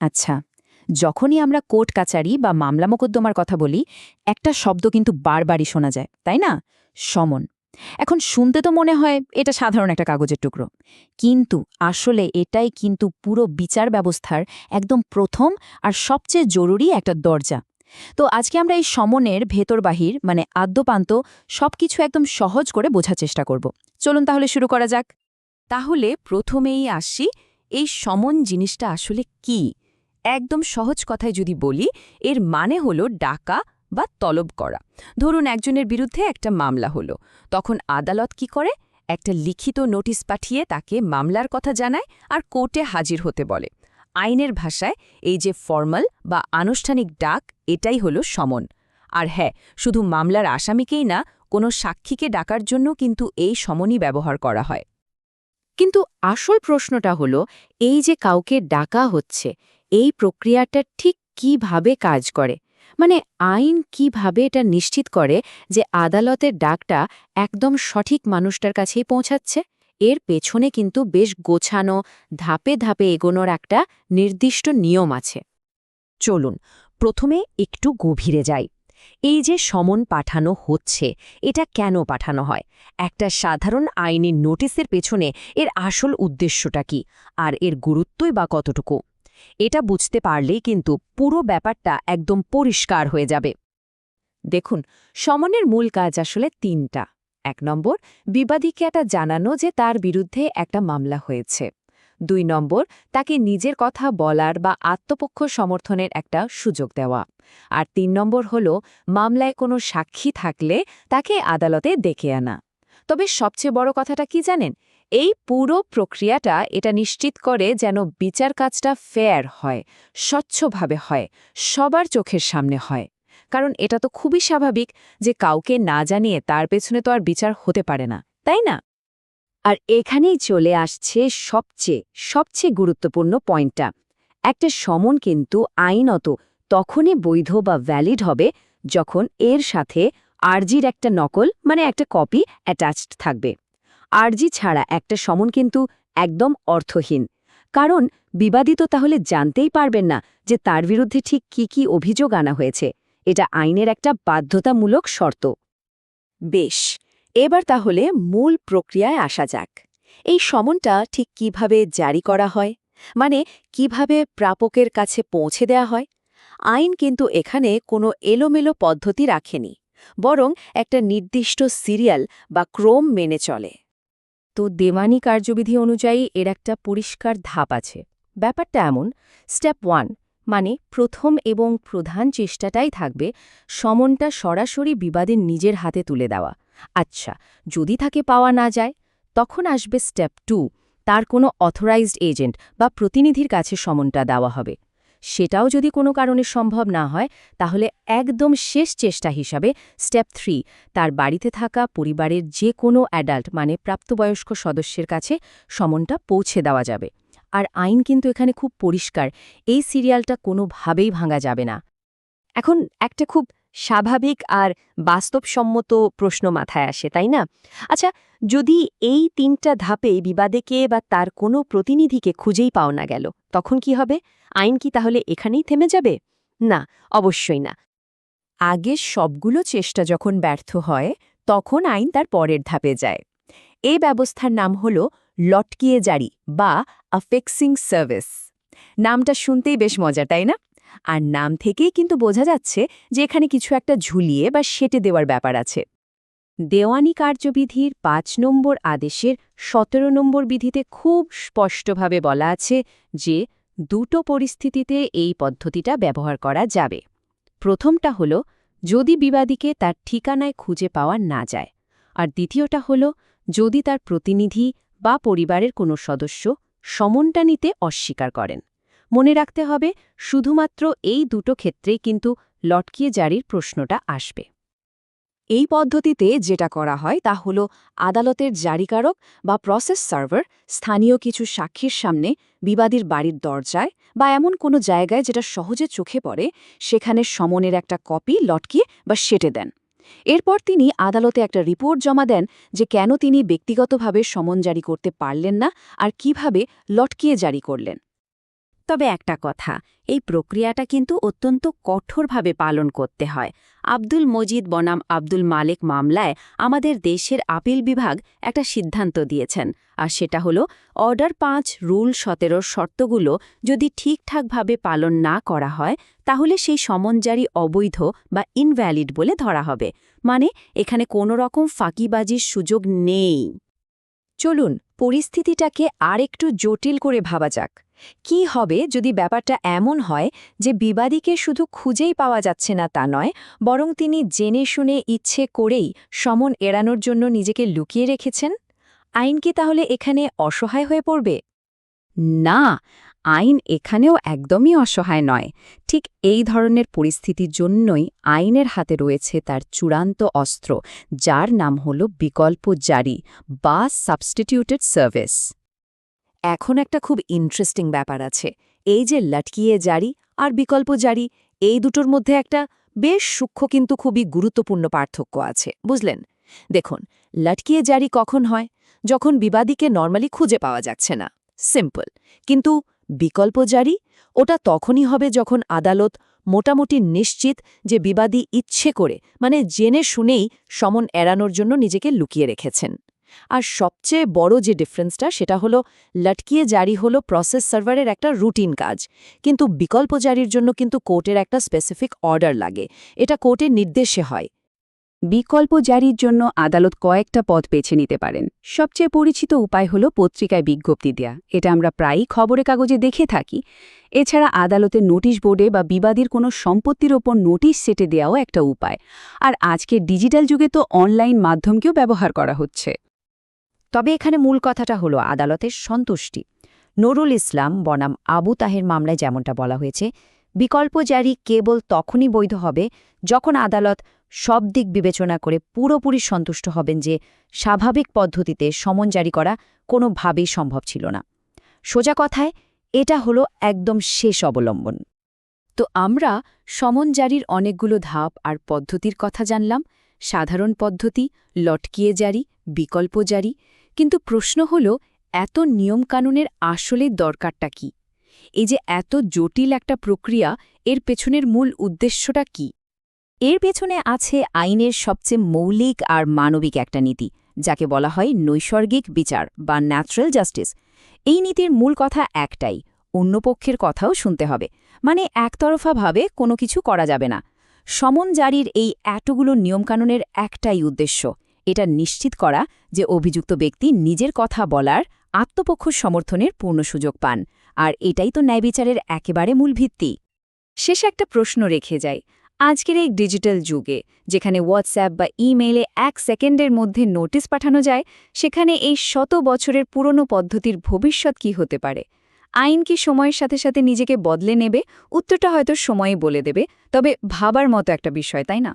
আচ্ছা যখনই আমরা কোর্ট কাচারি বা মামলা মোকদ্দমার কথা বলি, একটা শব্দ কিন্তু বারবারই শোনা যায়, তাই না? সমন। এখন শুনতে তো মনে হয় এটা সাধারণ একটা কাগজের টুকরো। কিন্তু আসলে এটাই কিন্তু পুরো বিচার ব্যবস্থার একদম প্রথম আর সবচেয়ে জরুরি একটা দরজা। তো আজকে আমরা এই সমনের ভেতর বাহির মানে আদ্যপান্ত, সবকিছু একদম সহজ করে বোঝার চেষ্টা করব। চলুন তাহলে শুরু করা যাক। তাহলে প্রথমেই আসি, এই সমন জিনিসটা আসলে কি? একদম সহজ কথায় যদি বলি, এর মানে হলো ডাকা বা তলব করা। ধরুন একজনের বিরুদ্ধে একটা মামলা হলো। তখন আদালত কি করে? একটা লিখিত নোটিশ পাঠিয়ে তাকে মামলার কথা জানায় আর কোর্টে হাজির হতে বলে। আইনের ভাষায় এই যে ফর্মাল বা আনুষ্ঠানিক ডাক, এটাই হলো সমন। আর হ্যাঁ শুধু মামলার আসামিকেই না, কোনো সাক্ষীকে ডাকার জন্য কিন্তু এই সমনই ব্যবহার করা হয়। কিন্তু আসল প্রশ্নটা হলো, এই যে কাউকে ডাকা হচ্ছে এই প্রক্রিয়াটা ঠিক কীভাবে কাজ করে? মানে আইন কীভাবে এটা নিশ্চিত করে যে আদালতের ডাকটা একদম সঠিক মানুষটার কাছেই পৌঁছাচ্ছে? এর পেছনে কিন্তু বেশ গোছানো, ধাপে ধাপে এগোনোর একটা নির্দিষ্ট নিয়ম আছে। চলুন, প্রথমে একটু গভীরে যাই। এই যে সমন পাঠানো হচ্ছে, এটা কেন পাঠানো হয়? একটা সাধারণ আইনি নোটিসের পেছনে এর আসল উদ্দেশ্যটা কি? আর এর গুরুত্বই বা কতটুকু? এটা বুঝতে পারলেই কিন্তু পুরো ব্যাপারটা একদম পরিষ্কার হয়ে যাবে। দেখুন, সমনের মূল কাজ আসলে তিনটা। এক নম্বর, বিবাদীকে এটা জানানো যে তার বিরুদ্ধে একটা মামলা হয়েছে। দুই নম্বর, তাকে নিজের কথা বলার বা আত্মপক্ষ সমর্থনের একটা সুযোগ দেওয়া। আর তিন নম্বর হল, মামলায় কোনো সাক্ষী থাকলে তাকে আদালতে ডেকে আনা। তবে সবচেয়ে বড় কথাটা কি জানেন? এই পুরো প্রক্রিয়াটা এটা নিশ্চিত করে যেন বিচার কাজটা ফেয়ার হয়, স্বচ্ছভাবে হয়, সবার চোখের সামনে হয়। কারণ এটা তো খুবই স্বাভাবিক যে কাউকে না জানিয়ে তার পেছনে তো আর বিচার হতে পারে না, তাই না? আর এখানেই চলে আসছে সবচেয়ে সবচেয়ে গুরুত্বপূর্ণ পয়েন্টটা। একটা সমন কিন্তু আইনত তখনই বৈধ বা ভ্যালিড হবে যখন এর সাথে আরজির একটা নকল মানে একটা কপি অ্যাটাচড থাকবে। আরজি ছাড়া একটা সমন কিন্তু একদম অর্থহীন। কারণ বিবাদিত তাহলে জানতেই পারবেন না যে তার বিরুদ্ধে ঠিক কি কি অভিযোগ আনা হয়েছে। এটা আইনের একটা বাধ্যতামূলক শর্ত। বেশ, এবার তাহলে মূল প্রক্রিয়ায় আসা যাক। এই সমনটা ঠিক কীভাবে জারি করা হয়? মানে কীভাবে প্রাপকের কাছে পৌঁছে দেয়া হয়? আইন কিন্তু এখানে কোনো এলোমেলো পদ্ধতি রাখেনি। বরং একটা নির্দিষ্ট সিরিয়াল বা ক্রোম মেনে চলে। তো দেওয়ানি কার্যবিধি অনুযায়ী এর একটা পরিষ্কার ধাপ আছে। ব্যাপারটা এমন, স্টেপ ওয়ান মানে প্রথম এবং প্রধান চেষ্টাটাই থাকবে সমনটা সরাসরি বিবাদের নিজের হাতে তুলে দেওয়া। আচ্ছা যদি তাকে পাওয়া না যায়, তখন আসবে স্টেপ টু, তার কোনো অথরাইজড এজেন্ট বা প্রতিনিধির কাছে সমনটা দেওয়া হবে। সেটাও যদি কোনো কারণে সম্ভব না হয়, তাহলে একদম শেষ চেষ্টা হিসাবে স্টেপ থ্রি, তার বাড়িতে থাকা পরিবারের যে কোনো অ্যাডাল্ট মানে প্রাপ্তবয়স্ক সদস্যের কাছে সমনটা পৌঁছে দেওয়া যাবে। আর আইন কিন্তু এখানে খুব পরিষ্কার, এই সিরিয়ালটা কোনোভাবেই ভাঙা যাবে না। এখন একটা খুব স্বাভাবিক আর বাস্তবসম্মত প্রশ্ন মাথায় আসে, তাই না? আচ্ছা যদি এই তিনটা ধাপে বিবাদেকে বা তার কোনো প্রতিনিধিকে খুঁজেই পাও না গেল, তখন কি হবে? আইন কি তাহলে এখানেই থেমে যাবে? না, অবশ্যই না। আগে সবগুলো চেষ্টা যখন ব্যর্থ হয়, তখন আইন তার পরের ধাপে যায়। এই ব্যবস্থার নাম হল লটকিয়ে জারি বা আফেক্সিং সার্ভিস। নামটা শুনতেই বেশ মজা তাই না? আর নাম থেকেই কিন্তু বোঝা যাচ্ছে যে এখানে কিছু একটা ঝুলিয়ে বা সেটে দেওয়ার ব্যাপার আছে। দেওয়ানি কার্যবিধির পাঁচ নম্বর আদেশের সতেরো নম্বর বিধিতে খুব স্পষ্টভাবে বলা আছে যে দুটো পরিস্থিতিতে এই পদ্ধতিটা ব্যবহার করা যাবে। প্রথমটা হল, যদি বিবাদীকে তার ঠিকানায় খুঁজে পাওয়া না যায়। আর দ্বিতীয়টা হল, যদি তার প্রতিনিধি বা পরিবারের কোনো সদস্য সমনটা নিতে অস্বীকার করেন। মনে রাখতে হবে, শুধুমাত্র এই দুটো ক্ষেত্রেই কিন্তু লটকিয়ে জারির প্রশ্নটা আসবে। এই পদ্ধতিতে যেটা করা হয় তা হল আদালতের জারিকারক বা প্রসেস সার্ভার স্থানীয় কিছু সাক্ষীর সামনে বিবাদীর বাড়ির দরজায় বা এমন কোনো জায়গায় যেটা সহজে চোখে পড়ে, সেখানে সমনের একটা কপি লটকিয়ে বা সেটে দেন। এরপর তিনি আদালতে একটা রিপোর্ট জমা দেন যে কেন তিনি ব্যক্তিগতভাবে সমন জারি করতে পারলেন না আর কীভাবে লটকিয়ে জারি করলেন। তবে একটা কথা, এই প্রক্রিয়াটা কিন্তু অত্যন্ত কঠোরভাবে পালন করতে হয়। আব্দুল মজিদ বনাম আব্দুল মালিক মামলায় আমাদের দেশের আপিল বিভাগ একটা সিদ্ধান্ত দিয়েছেন, আর সেটা হলো, অর্ডার পাঁচ রুল সতেরোর শর্তগুলো যদি ঠিকঠাকভাবে পালন না করা হয়, তাহলে সেই সমনজারি অবৈধ বা ইনভ্যালিড বলে ধরা হবে। মানে এখানে কোনো রকম ফাঁকিবাজির সুযোগ নেই। চলুন, পরিস্থিতিটাকে আরেকটু জটিল করে ভাবা যাক। কি হবে যদি ব্যাপারটা এমন হয় যে বিবাদীকে শুধু খুঁজেই পাওয়া যাচ্ছে না তা নয়, বরং তিনি জেনে শুনে ইচ্ছে করেই সমন এড়ানোর জন্য নিজেকে লুকিয়ে রেখেছেন? আইন কি তাহলে এখানে অসহায় হয়ে পড়বে? না, আইন এখানেও একদমই অসহায় নয়। ঠিক এই ধরনের পরিস্থিতির জন্যই আইনের হাতে রয়েছে তার চূড়ান্ত অস্ত্র, যার নাম হল বিকল্প জারি বা সাবস্টিটিউটেড সার্ভিস। এখন একটা খুব ইন্টারেস্টিং ব্যাপার আছে। এই যে লটকিয়ে জারি আর বিকল্প জারি, এই দুটোর মধ্যে একটা বেশ সূক্ষ্ম কিন্তু খুবই গুরুত্বপূর্ণ পার্থক্য আছে, বুঝলেন? দেখুন, লটকিয়ে জারি কখন হয়? যখন বিবাদীকে নর্মালি খুঁজে পাওয়া যাচ্ছে না। সিম্পল কিন্তু বিকল্প জারি? ওটা তখনই হবে যখন আদালত মোটামুটি নিশ্চিত যে বিবাদী ইচ্ছে করে মানে জেনে শুনেই সমন এড়ানোর জন্য নিজেকে লুকিয়ে রেখেছেন। আর সবচেয়ে বড় যে ডিফারেন্সটা সেটা হলো লটকিয়ে জারি হলো প্রসেস সার্ভারের একটা রুটিন কাজ। কিন্তু বিকল্প জারির জন্য কিন্তু কোর্টের একটা স্পেসিফিক অর্ডার লাগে। এটা কোর্টের নির্দেশে হয়। বিকল্প জারির জন্য আদালত কয়েকটা পথ বেছে নিতে পারেন। সবচেয়ে পরিচিত উপায় হল পত্রিকায় বিজ্ঞপ্তি দেয়া। এটা আমরা প্রায়ই খবরের কাগজে দেখে থাকি। এছাড়া আদালতের নোটিশ বোর্ডে বা বিবাদীর কোনো সম্পত্তির ওপর নোটিশ সেটে দেওয়াও একটা উপায়। আর আজকের ডিজিটাল যুগে তো অনলাইন মাধ্যমকেও ব্যবহার করা হচ্ছে। তবে এখানে মূল কথাটা হলো আদালতের সন্তুষ্টি। নুরুল ইসলাম বনাম আবু তাহের মামলায় যেমনটা বলা হয়েছে, বিকল্প জারি কেবল তখনই বৈধ হবে যখন আদালত সব দিক বিবেচনা করে পুরোপুরি সন্তুষ্ট হবেন যে স্বাভাবিক পদ্ধতিতে সমন জারি করা কোনোভাবেই সম্ভব ছিল না। সোজা কথায়, এটা হলো একদম শেষ অবলম্বন। তো আমরা সমন জারির অনেকগুলো ধাপ আর পদ্ধতির কথা জানলাম। সাধারণ পদ্ধতি, লটকিয়ে জারি, বিকল্প জারি কিন্তু প্রশ্ন হল, এত নিয়মকানুনের আসলে দরকারটা কি? এই যে এত জটিল একটা প্রক্রিয়া, এর পেছনের মূল উদ্দেশ্যটা কি? এর পেছনে আছে আইনের সবচেয়ে মৌলিক আর মানবিক একটা নীতি, যাকে বলা হয় নৈসর্গিক বিচার বা ন্যাচারাল জাস্টিস এই নীতির মূল কথা একটাই, অন্য পক্ষের কথাও শুনতে হবে। মানে একতরফাভাবে কোনো কিছু করা যাবে না। সমন জারির এই এতগুলো নিয়মকানুনের একটাই উদ্দেশ্য। এটা নিশ্চিত করা যে অভিযুক্ত ব্যক্তি নিজের কথা বলার আত্মপক্ষ সমর্থনের পূর্ণ সুযোগ পান। আর এটাই তো ন্যায়বিচারের একেবারে মূল ভিত্তি। শেষে একটা প্রশ্ন রেখে যায় আজকের এই ডিজিটাল যুগে, যেখানে হোয়াটসঅ্যাপ বা ইমেইলে এক সেকেন্ডের মধ্যে নোটিশ পাঠানো যায়, সেখানে এই শত বছরের পুরনো পদ্ধতির ভবিষ্যৎ কি হতে পারে? আইন কি সময়ের সাথে সাথে নিজেকে বদলে নেবে? উত্তরটা হয়তো সময়ে বলে দেবে, তবে ভাবার মতো একটা বিষয়, তাই না?